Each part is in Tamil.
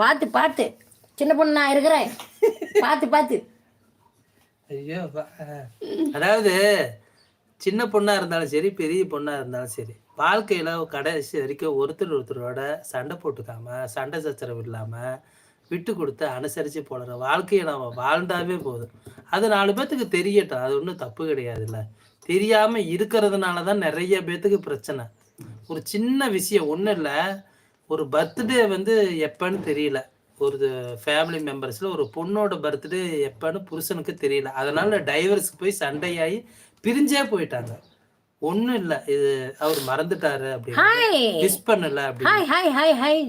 பார்த்து பார்த்து. சின்ன பொண்ணு நான் இருக்கிறேன். பார்த்து பார்த்து. ஐயோ அதாவது சின்ன பொண்ணா இருந்தாலும் சரி பெரிய பொண்ணா இருந்தாலும் சரி வாழ்க்கையில கடைசி வரைக்கும் ஒருத்தர் ஒருத்தரோட சண்டை போட்டுக்காம சண்டை சச்சரவு இல்லாம விட்டு கொடுத்து அனுசரித்து போடுற வாழ்க்கையை நாம் வாழ்ந்தாவே போதும். அது நாலு பேர்த்துக்கு தெரியட்டும். அது ஒன்றும் தப்பு கிடையாதுல்ல. தெரியாமல் இருக்கிறதுனால தான் நிறைய பேர்த்துக்கு பிரச்சனை. ஒரு சின்ன விஷயம் ஒன்றும் இல்லை. ஒரு பர்த்டே வந்து எப்பன்னு தெரியல. ஒரு ஃபேமிலி மெம்பர்ஸ்ல ஒரு பொண்ணோட பர்த்டே எப்பன்னு புருஷனுக்கு தெரியல. அதனால டைவர்ஸ்க்கு போய் சண்டையாகி பிரிஞ்சே போயிட்டாங்க. ஒண்ணும் இல்ல. இது அவர் மறந்துட்டாரு அப்படின்னு. மிஸ் பண்ணல அப்படின்னு. Hi hi hi hi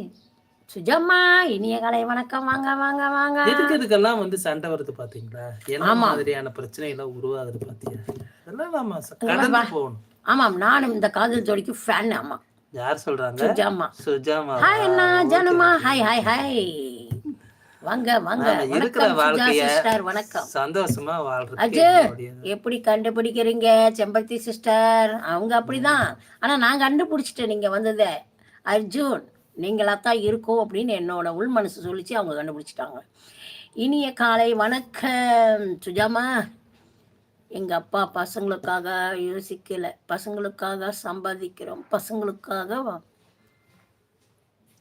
Sujamma இனிய காலை வணக்கம். வாங்க வாங்க வாங்க. எதுக்கு இதுக்கெல்லாம் வந்து சண்டை வருது பாத்தீங்களா? என்ன மாதிரியான பிரச்சனை எல்லாம் உருவாகுது பாத்தீங்க அதெல்லாம் கடந்து போகணும் ஆமாம் நானும் இந்த காதல் ஜோடிக்கு ஃபேன் ஆமாம் யார் சொல்றாங்க? சுஜம்மா சுஜாமா. ஹாய் அண்ணா ஜனமா. ஹாய் ஹாய் ஹாய் வாங்க வாங்க. இருக்கிற சிஸ்டர் வணக்கம். சந்தோஷமா வாழ்றது அஜய் எப்படி கண்டுபிடிக்கிறீங்க செம்பருத்தி சிஸ்டர் அவங்க அப்படிதான். ஆனா நான் கண்டுபிடிச்சிட்டேன் நீங்க வந்ததை. அர்ஜுன் நீங்களா தான் இருக்கோம் அப்படின்னு என்னோட உள் மனசு சொல்லிச்சு அவங்க கண்டுபிடிச்சிட்டாங்க. இனிய காலை வணக்கம். சுஜாமா. எங்க அப்பா பசங்களுக்காக யோசிக்கல. பசங்களுக்காக சம்பாதிக்கிறோம். பசங்களுக்காக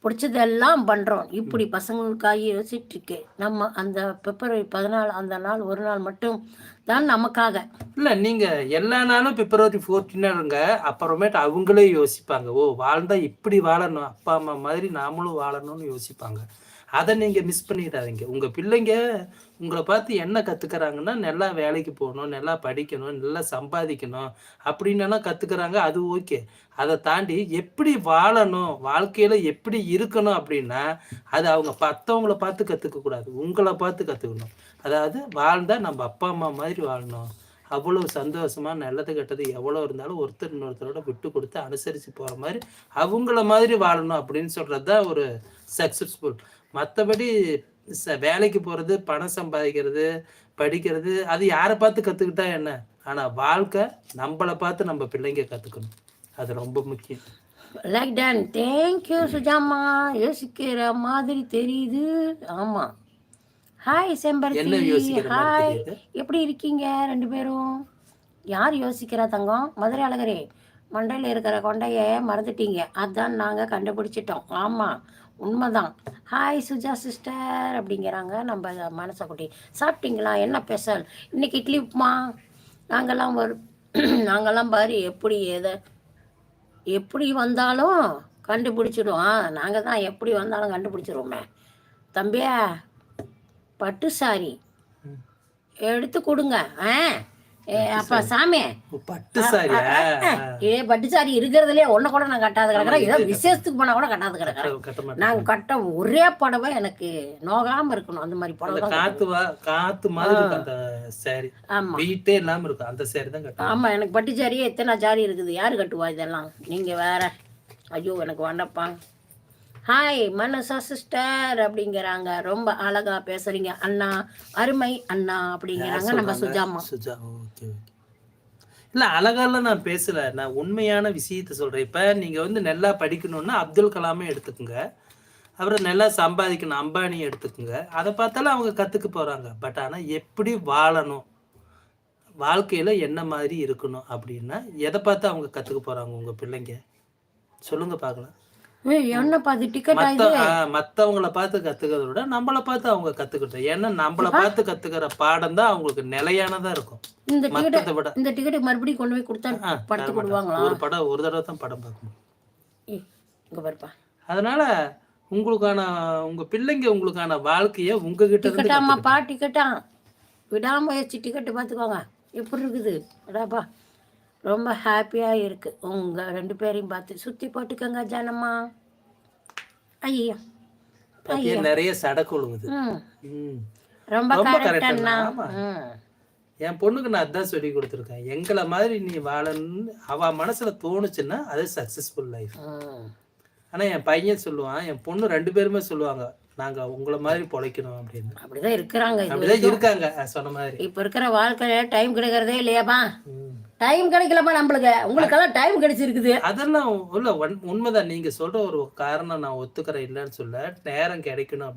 பிடிச்சதெல்லாம் பண்றோம். இப்படி பசங்களுக்காக யோசிச்சுட்டு நம்ம அந்த பிப்ரவரி பதினாலு அந்த நாள் ஒரு நாள் மட்டும் தான் நமக்காக. இல்ல நீங்க எல்லா நாளும் பிப்ரவரி ஃபோர்டீனாருங்க அப்புறமேட்டு அவங்களே யோசிப்பாங்க. ஓ வாழ்ந்தா இப்படி வாழணும். அப்பா அம்மா மாதிரி நாமளும் வாழணும்னு யோசிப்பாங்க. அதை நீங்கள் மிஸ் பண்ணிடாதீங்க. உங்கள் பிள்ளைங்க உங்களை பார்த்து என்ன கற்றுக்கிறாங்கன்னா நல்லா வேலைக்கு போகணும் நல்லா படிக்கணும் நல்லா சம்பாதிக்கணும் அப்படின்னலாம் கற்றுக்கிறாங்க அது ஓகே அதை தாண்டி எப்படி வாழணும் வாழ்க்கையில் எப்படி இருக்கணும் அப்படின்னா அது அவங்க மற்றவங்கள பார்த்து கற்றுக்கக்கூடாது உங்களை பார்த்து கற்றுக்கணும் அதாவது வாழ்ந்தால் நம்ம அப்பா அம்மா மாதிரி வாழணும். அவ்வளவு சந்தோஷமா நல்லது கெட்டது எவ்வளோ இருந்தாலும் ஒருத்தர் இன்னொருத்தரோட விட்டு கொடுத்து அனுசரித்து போகிற மாதிரி அவங்கள மாதிரி வாழணும் அப்படின்னு சொல்கிறது தான் ஒரு சக்ஸஸ்ஃபுல் மற்றபடி வேலைக்கு போகிறது பணம் சம்பாதிக்கிறது படிக்கிறது அது யாரை பார்த்து கற்றுக்கிட்டா என்ன? ஆனால் வாழ்க்கை நம்மளை பார்த்து நம்ம பிள்ளைங்க கற்றுக்கணும் அது ரொம்ப முக்கியம். Like done thank you Sujama. யோசிக்கிற மாதிரி தெரியுது. ஆமா. ஹாய் செம்பருத்தி. ஹாய்? எப்படி இருக்கீங்க? ரெண்டு பேரும். யார் யோசிக்கிறா தங்கம்? மதுரை அழகரே. மண்டையில் இருக்கிற கொண்டைய மறந்துட்டீங்க. அதான் நாங்கள் கண்டுபிடிச்சிட்டோம். ஆமாம் உண்மைதான். ஹாய் சுஜா சிஸ்டர் அப்படிங்கிறாங்க நம்ம மனசை குட்டி சாப்பிட்டீங்களா? என்ன ஸ்பெஷல் இன்னைக்கு இட்லி உப்புமா? நாங்கெல்லாம் ஒரு நாங்கெல்லாம் பாரு எப்படி எதை எப்படி வந்தாலும் கண்டுபிடிச்சிடுவோம் நாங்கள் தான் எப்படி வந்தாலும் கண்டுபிடிச்சிருவோமே. தம்பியா பட்டு சாரி. எடுத்து கொடுங்க. ஆ அப்பா சாமி. பட்டு சாரியா? ஏ பட்டு சாரி இருக்கிறதுலே ஒன்றை கூட நான் கட்டாத கிடக்குறேன். ஏதோ விசேஷத்துக்கு போனால் கூட கட்டாத கிடக்குறேன். நாங்கள் கட்ட ஒரே புடவை எனக்கு நோகாமல் இருக்கணும். அந்த மாதிரி புடவை காத்து காத்து மாதிரி இருக்கும் அந்த சாரி ஆமாம் வீட்டே இல்லாம இருக்கும். அந்த சாரி தான் கட்டணும் ஆமாம் எனக்கு பட்டு சாரியே எத்தனை சாரி இருக்குது? யார் கட்டுவா இதெல்லாம்? நீங்கள் வேற. ஐயோ எனக்கு வேண்டப்பா. ஹாய் மனசா சிஸ்டர் அப்படிங்கிறாங்க. ரொம்ப அழகா பேசுறீங்க. அண்ணா அருமை அண்ணா அப்படிங்கிறாங்க நம்ம சுஜாமா. Suja okay okay. இல்ல அழகாலாம் நான் பேசல. நான் உண்மையான விஷயத்த சொல்றேன். இப்ப நீங்க வந்து நல்லா படிக்கணும்னா அப்துல் கலாமே எடுத்துக்கோங்க. அப்புறம் நல்லா சம்பாதிக்கணும் அம்பானி எடுத்துக்கோங்க. அதை பார்த்தாலும் அவங்க கத்துக்க போறாங்க. பட் ஆனா எப்படி வாழணும்? வாழ்க்கையில என்ன மாதிரி இருக்கணும் அப்படின்னா எதை பார்த்து அவங்க கத்துக்க போறாங்க உங்க பிள்ளைங்க? சொல்லுங்க பார்க்கலாம். என்ன பாது டிக்கெட் மத்தவங்கள பார்த்து கத்துக்கிறத விட நம்மள பார்த்து அவங்க கத்துக்கிட்டோம் ஏன்னா நம்மள பார்த்து கத்துக்கிற பாடம் தான் அவங்களுக்கு நிலையானதா இருக்கும். இந்த டிக்கெட் மத்ததை விட. இந்த டிக்கெட் மறுபடியும் கொண்டு போய் கொடுத்தா படுத்து மாட்டாங்க. ஒரு படம் ஒரு தடவை தான் படம் பார்க்கணும். இங்க பாருப்பா. அதனால உங்களுக்கான உங்க பிள்ளைங்க உங்களுக்கான வாழ்க்கைய உங்ககிட்ட டிக்கெட்டாமாப்பா டிக்கெட்டா விடாமுயற்சி டிக்கெட்டு பார்த்துக்கோங்க. எப்படி இருக்குது? அடாப்பா ரொம்ப ஹாப்பியாக இருக்கு. உங்க ரெண்டு பேரையும் பார்த்து சுற்றி போட்டுக்கோங்க ஜனமா. ஐயோ நிறைய சடக்கு விழுகுது. ரொம்ப. ம். என் பொண்ணுக்கு நான் அதான் சொல்லி கொடுத்துருக்கேன். எங்களை மாதிரி நீ வாழணும்னு அவ மனசுல தோணுச்சுன்னா அது சக்சஸ்ஃபுல் லைஃப் ஆனா என் பையன் சொல்லுவான் என் பொண்ணு ரெண்டு பேருமே சொல்லுவாங்க நாங்க உங்களை மாதிரி பொழைக்கணும் அப்படின்னு. அப்படிதான் இருக்கிறாங்க அப்படிதான் இருக்காங்க சொன்ன மாதிரி. இப்போ இருக்கிற வாழ்க்கையில டைம் கிடைக்கிறதே இல்லையாப்பா. டைம் கிடைக்கலப்பா நம்மளுக்கு. உங்களுக்கெல்லாம் டைம் கிடைச்சிருக்குது. அதெல்லாம் இல்ல உண்மைதான். நீங்க சொல்ற ஒரு காரணம் நான் ஒத்துக்கிறேன் இல்லைன்னு சொல்ல. நேரம் கிடைக்கணும்